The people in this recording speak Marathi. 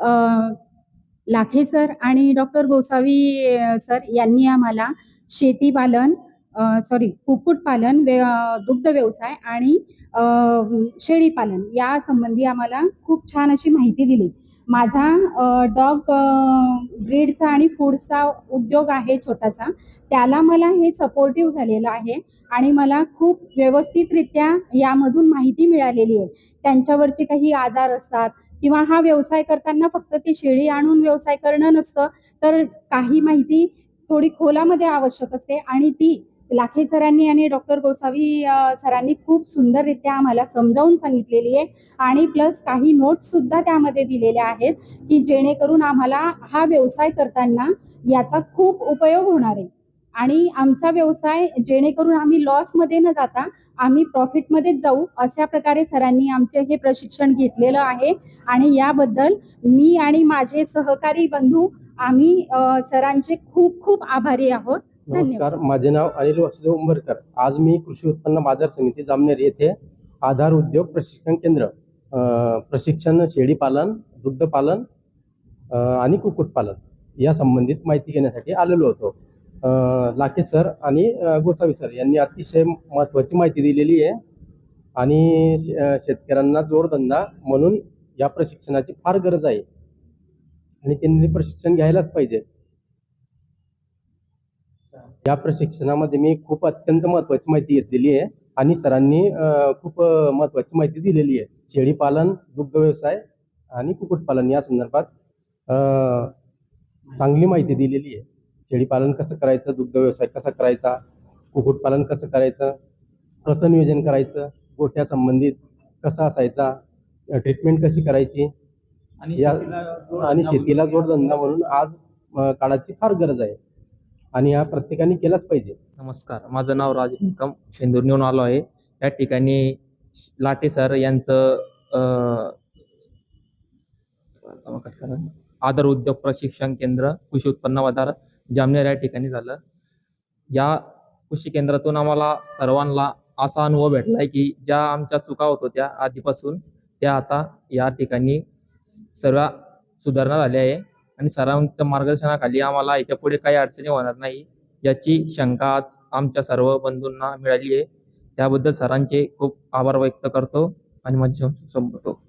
लाखे सर आणि डॉक्टर गोसावी सर यांनी आम्हाला शेतीपालन सॉरी कुक्कुटपालन व्य- दुग्ध व्यवसाय आणि शेळी शेळीपालन या संबंधी आम्हाला खूप छान अशी माहिती दिली. माझा डॉग ब्रीडचा आणि फूडचा उद्योग आहे छोटासा. त्याला मला हे सपोर्टिव्ह झालेलं आहे आणि मला खूप व्यवस्थितरित्या यामधून माहिती मिळालेली आहे. त्यांच्यावरचे काही आजार असतात किंवा हा व्यवसाय करताना फक्त ती शेळी आणून व्यवसाय करणं नसतं तर काही माहिती थोडी खोलामध्ये आवश्यक असते. आणि ती लाखे सरांनी आणि डॉक्टर गोसावी सरांनी खूप सुंदररित्या आम्हाला समजावून सांगितलेली आहे. आणि प्लस काही नोट्स सुद्धा त्यामध्ये दिलेल्या आहेत की जेणेकरून आम्हाला हा व्यवसाय करताना याचा खूप उपयोग होणार आहे. आणि आमचा व्यवसाय जेणेकरून आम्ही लॉसमध्ये न जाता आम्ही प्रॉफिटमध्येच जाऊ अशा प्रकारे सरांनी आमचे हे प्रशिक्षण घेतलेलं आहे. आणि याबद्दल मी आणि माझे सहकारी बंधू आम्ही सरांचे खूप खूप आभारी आहोत. नमस्कार माझे नाव अनिल वासुदेव उंबरकर. आज मी कृषी उत्पन्न बाजार समिती जामनेर येथे आधार उद्योग प्रशिक्षण केंद्र प्रशिक्षण प्रशिक्षण शेळीपालन दुग्ध पालन आणि कुक्कुटपालन या संबंधित माहिती घेण्यासाठी आलेलो होतो. लाखे सर आणि गोसावी सर यांनी अतिशय महत्त्वाची माहिती दिलेली आहे. आणि शे- शेतकऱ्यांना जोडधंदा म्हणून या प्रशिक्षणाची फार गरज आहे. आणि त्यांनी प्रशिक्षण घ्यायलाच पाहिजे. या प्रशिक्षणामध्ये मी खूप अत्यंत महत्वाची माहिती घेतलेली आहे. आणि सरांनी खूप महत्वाची माहिती दिलेली आहे. शेळीपालन दुग्ध व्यवसाय आणि कुक्कुटपालन या संदर्भात चांगली माहिती दिलेली आहे. शेळीपालन कसं करायचं दुग्ध व्यवसाय कसा करायचा कुक्कुटपालन कसं करायचं कसं नियोजन करायचं गोठ्या संबंधित कसा असायचा ट्रीटमेंट कशी करायची आणि या शेतीला जोड आणि धंदा शेतीला म्हणून जोडधंदा म्हणून आज काळाची फार गरज आहे. आणि हा प्रत्येकाने केलाच पाहिजे. नमस्कार माझं नाव राज निकम शेंदूरनेऊन आलो आहे. या ठिकाणी लाटे सर यांचं आदर उद्योग प्रशिक्षण केंद्र कृषी उत्पन्न बाजार जामनेर या ठिकाणी झालं. या कृषी केंद्रातून आम्हाला सर्वांना असा अनुभव भेटलाय की ज्या आमच्या चुका होत होत्या आधीपासून त्या आता या ठिकाणी सर्व सुधारणा झाल्या आहे. आणि सरांच्या मार्गदर्शनाखाली आम्हाला याच्यापुढे काही अडचणी होणार नाही याची शंका आज आमच्या सर्व बंधूंना मिळाली आहे. त्याबद्दल सरांचे खूप आभार व्यक्त करतो आणि माझे संपतो